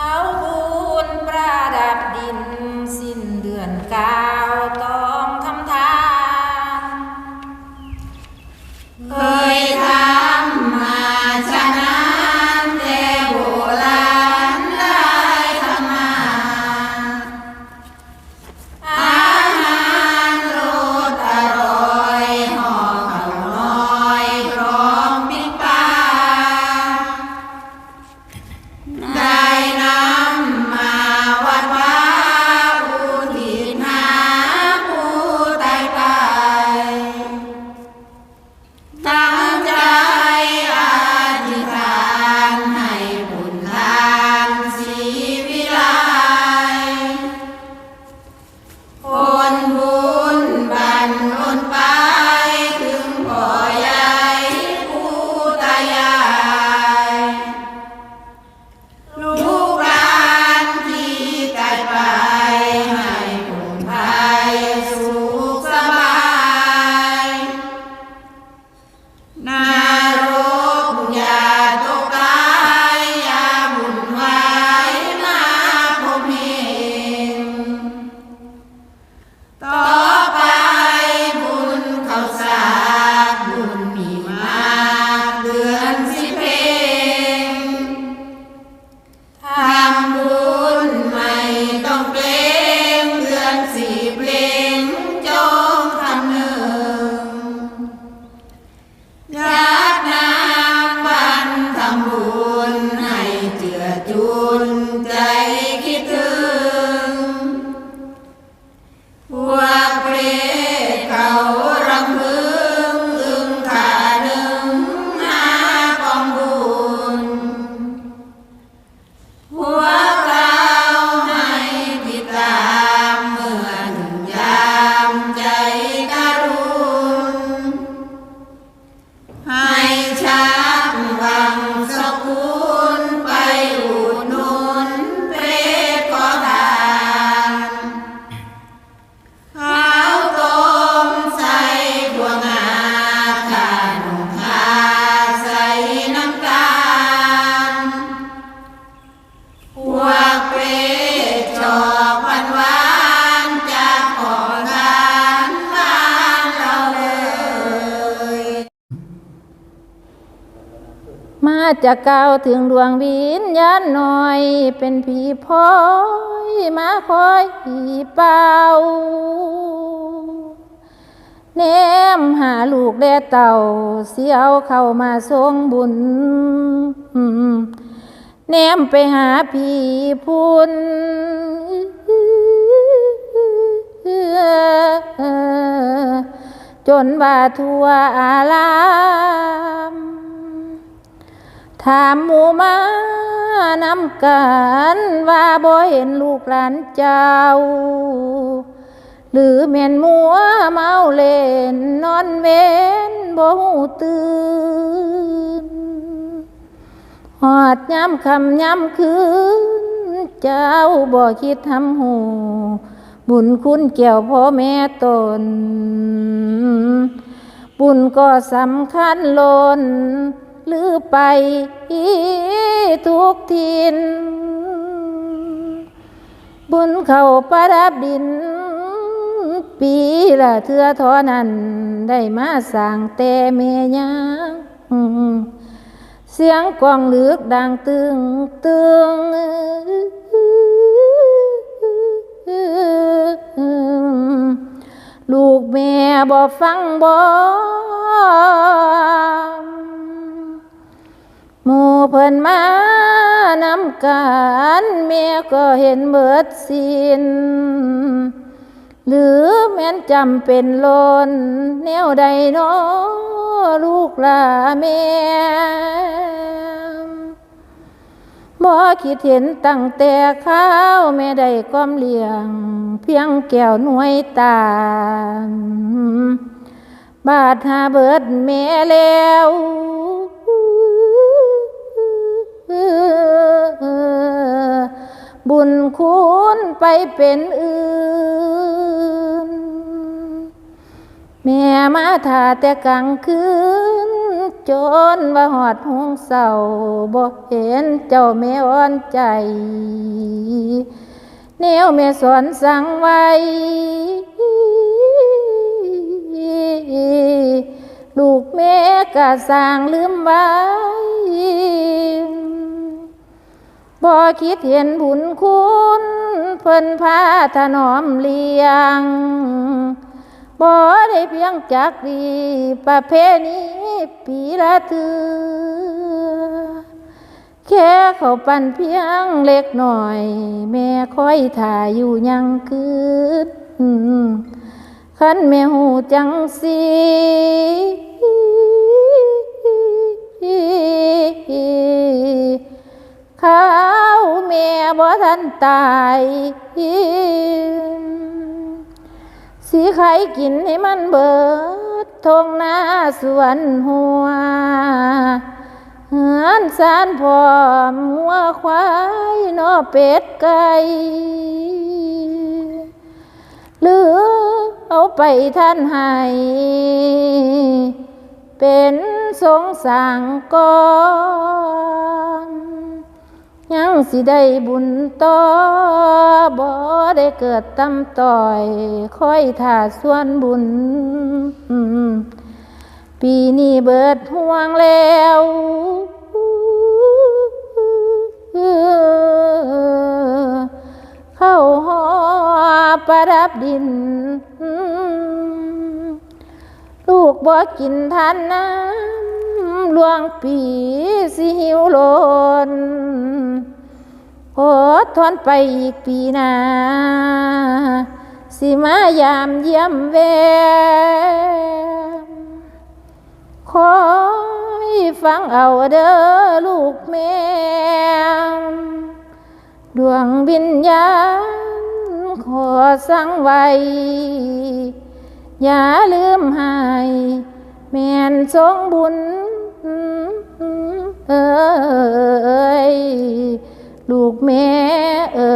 เอาบุญประดับดินสิ้นเดือนกา พ จะกล่าวถึงดวงวิญญาณหน่อย เป็นผีพอยมาคอยผีเป่าแนมหาลูกแด่เต่า เสียวเข้ามาทรงบุญแนมไปหาผีพุนจนว่าทั่วอารามามหมู่มานำกันว่าบ่เห็นลูกหลานเจ้า หรือแม่นมัวเมาเล่นนอนเว้นบ่หูตื่นหอดย้ำคำย้ำคืน เจ้าบ่คิดทำหู บุญคุณเกี่ยวพ่อแม่ตน บุญก็สำคัญล้น หรือไปทุกทิน บุญเขาประดับดิน ปีละเทือทอนั้น ได้มาสร้างแต่เมยางเสียงกองลึกดังตึงตึงลูกแม่บ่ฟังบ่หมู่ เพิ่นมานำกันแม่ก็เห็นเบิดสินหรือแม่นจำเป็นลนแนวใดนาะลูกหลาแม่บ่คิดเห็นตั้งแต่ข้าวแม่ได้ก้อมเลี้ยง เพียงแก้วหน่วยตาบาดหาเบิดแม่แล้ว บุญคุณไปเป็นอื่น แม่มาถาแต่กลางคืนจจนว่าหอดหงเศร้าบ่เห็นเจ้าแม่อ่อนใจ แนวแม่สอนสั่งไว้ลูกแม่กะสร้างลืมไว้ บ่คิดเห็นบุญคุณเพิ่นพาถนอมเลี้ยงบ่ได้เพียงจักดีประเพณีปีละเทือแค่เขาปั่นเพียงเล็กหน่อย แม่คอยถ่ายอยู่ยังคืดขันแม่หูจังสี ข้าวแม่บ่ทันตายสีไข่กินให้มันเบิดทงหน้าสวนหัวเหือนสารพร้อมหัวควายนอเป็ดไก่หรือเอาไปท่านให้เป็นสงสางก่อน สิได้บุญต่อบ่ได้เกิดตำต่อยคอยถ่าส่วนบุญ ปีนี้เบิดห่วงแล้วเข้าหอประดับดิน ลูกบ่กินทานน้ำลวงปีสิหิวโลน อดทนไปอีกปีนาสิมายามเยี่ยมแวมคอยฟังเอาเด้อลูกแม่ดวงวิญญาณขอสั่งไว้ อย่าลืมให้แม่นทรงบุญเอ้ย ลูกแม่เอ่